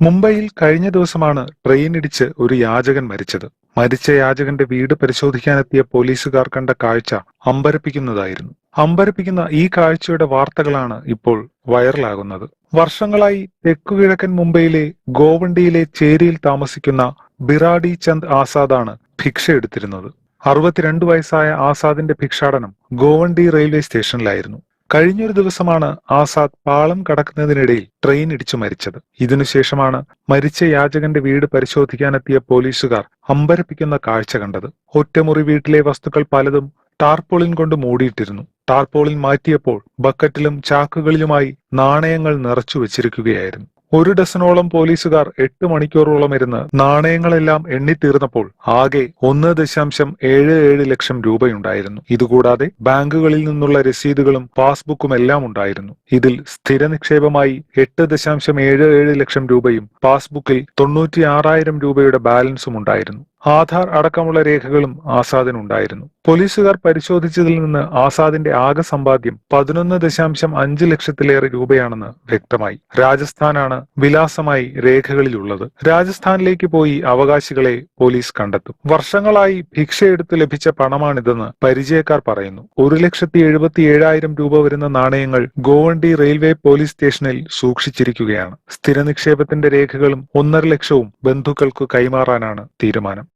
മുംബൈയിൽ കഴിഞ്ഞ ദിവസമാണ് ട്രെയിൻ ഇടിച്ച് ഒരു യാചകൻ മരിച്ചത്. മരിച്ച യാചകന്റെ വീട് പരിശോധിക്കാനെത്തിയ പോലീസുകാർ കണ്ട കാഴ്ച അമ്പരപ്പിക്കുന്നതായിരുന്നു. അമ്പരപ്പിക്കുന്ന ഈ കാഴ്ചയുടെ വാർത്തകളാണ് ഇപ്പോൾ വൈറലാകുന്നത്. വർഷങ്ങളായി തെക്കുകിഴക്കൻ മുംബൈയിലെ ഗോവണ്ടിയിലെ ചേരിയിൽ താമസിക്കുന്ന ബിറാഡി ചന്ദ് ആസാദാണ് ഭിക്ഷ എടുത്തിരുന്നത്. അറുപത്തിരണ്ട് വയസ്സായ ആസാദിന്റെ ഭിക്ഷാടനം ഗോവണ്ടി റെയിൽവേ സ്റ്റേഷനിലായിരുന്നു. കഴിഞ്ഞൊരു ദിവസമാണ് ആസാദ് പാളം കടക്കുന്നതിനിടയിൽ ട്രെയിൻ ഇടിച്ചു മരിച്ചത്. ഇതിനുശേഷമാണ് മരിച്ച യാചകന്റെ വീട് പരിശോധിക്കാനെത്തിയ പോലീസുകാർ അമ്പരപ്പിക്കുന്ന കാഴ്ച കണ്ടത്. ഒറ്റമുറി വീട്ടിലെ വസ്തുക്കൾ പലതും ടാർപോളിൻ കൊണ്ട് മൂടിയിട്ടിരുന്നു. ടാർപോളിൻ മാറ്റിയപ്പോൾ ബക്കറ്റിലും ചാക്കുകളിലുമായി നാണയങ്ങൾ നിറച്ചു വെച്ചിരിക്കുകയായിരുന്നു. ഒരു ഡസനോളം പോലീസുകാർ എട്ട് മണിക്കൂറോളം ഇരുന്ന് നാണയങ്ങളെല്ലാം എണ്ണിത്തീർന്നപ്പോൾ ആകെ ഒന്ന് ദശാംശം ഏഴ് ഏഴ് ലക്ഷം രൂപയുണ്ടായിരുന്നു. ഇതുകൂടാതെ ബാങ്കുകളിൽ നിന്നുള്ള രസീതുകളും പാസ്ബുക്കും എല്ലാം ഉണ്ടായിരുന്നു. ഇതിൽ സ്ഥിര നിക്ഷേപമായി എട്ട് ദശാംശം ഏഴ് ഏഴ് ലക്ഷം രൂപയും പാസ്ബുക്കിൽ തൊണ്ണൂറ്റി ആറായിരം രൂപയുടെ ബാലൻസും ഉണ്ടായിരുന്നു. ആധാർ അടക്കമുള്ള രേഖകളും ആസാദിനുണ്ടായിരുന്നു. പോലീസുകാർ പരിശോധിച്ചതിൽ നിന്ന് ആസാദിന്റെ ആകെ സമ്പാദ്യം പതിനൊന്ന് ദശാംശം അഞ്ച് ലക്ഷത്തിലേറെ രൂപയാണെന്ന് വ്യക്തമായി. രാജസ്ഥാനാണ് വിലാസമായി രേഖകളിലുള്ളത്. രാജസ്ഥാനിലേക്ക് പോയി അവകാശികളെ പോലീസ് കണ്ടെത്തും. വർഷങ്ങളായി ഭിക്ഷയെടുത്ത് ലഭിച്ച പണമാണിതെന്ന് പരിചയക്കാർ പറയുന്നു. ഒരു ലക്ഷത്തി എഴുപത്തി ഏഴായിരം രൂപ വരുന്ന നാണയങ്ങൾ ഗോവണ്ടി റെയിൽവേ പോലീസ് സ്റ്റേഷനിൽ സൂക്ഷിച്ചിരിക്കുകയാണ്. സ്ഥിര നിക്ഷേപത്തിന്റെ രേഖകളും ഒന്നര ലക്ഷവും ബന്ധുക്കൾക്ക് കൈമാറാനാണ് തീരുമാനം.